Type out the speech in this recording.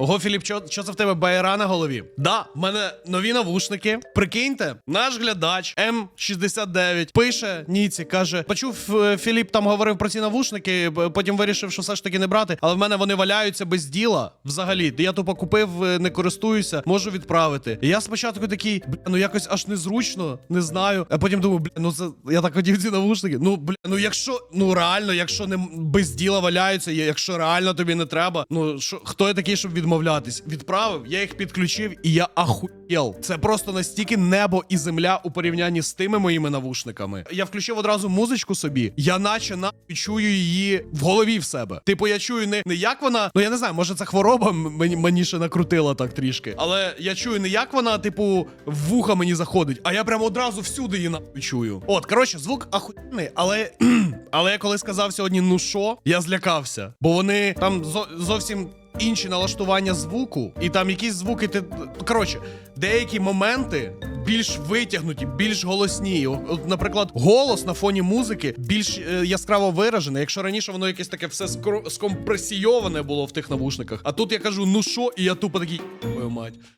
Ого, Філіп, що, що це в тебе байра на голові? Да, в мене нові навушники. Прикиньте, наш глядач М69 пише Ніці, каже: почув е, Філіп там говорив про ці навушники, потім вирішив, що все ж таки не брати. Але в мене вони валяються без діла. Взагалі, я тупо купив, е, не користуюся, можу відправити. І я спочатку такий, бля, ну якось аж незручно, не знаю. А потім думаю, бля, ну це я так хотів ці навушники. Ну бля, ну якщо ну реально, якщо не без діла валяються, якщо реально тобі не треба, ну що хто я такий, щоб відмовлятись? Відправив, я їх підключив, і я ахуєл. Це просто настільки небо і земля у порівнянні з тими моїми навушниками. Я включив одразу музичку собі. Я наче на чую її в голові в себе. Типу, я чую не, не як вона, ну я не знаю, може це хвороба мені, мені ще накрутила так трішки. Але я чую не як вона, типу, вуха мені заходить, а я прямо одразу всюди її нахуй чую. От, коротше, звук ахуєнний, але. але я коли сказав сьогодні, ну що, я злякався. Бо вони там зо- зовсім. Інші налаштування звуку, і там якісь звуки ти. Коротше, деякі моменти більш витягнуті, більш голосні. От, наприклад, голос на фоні музики більш е, яскраво виражений. Якщо раніше воно якесь таке все скомпресійоване було в тих навушниках. А тут я кажу, ну що, і я тупо такий, мою мать.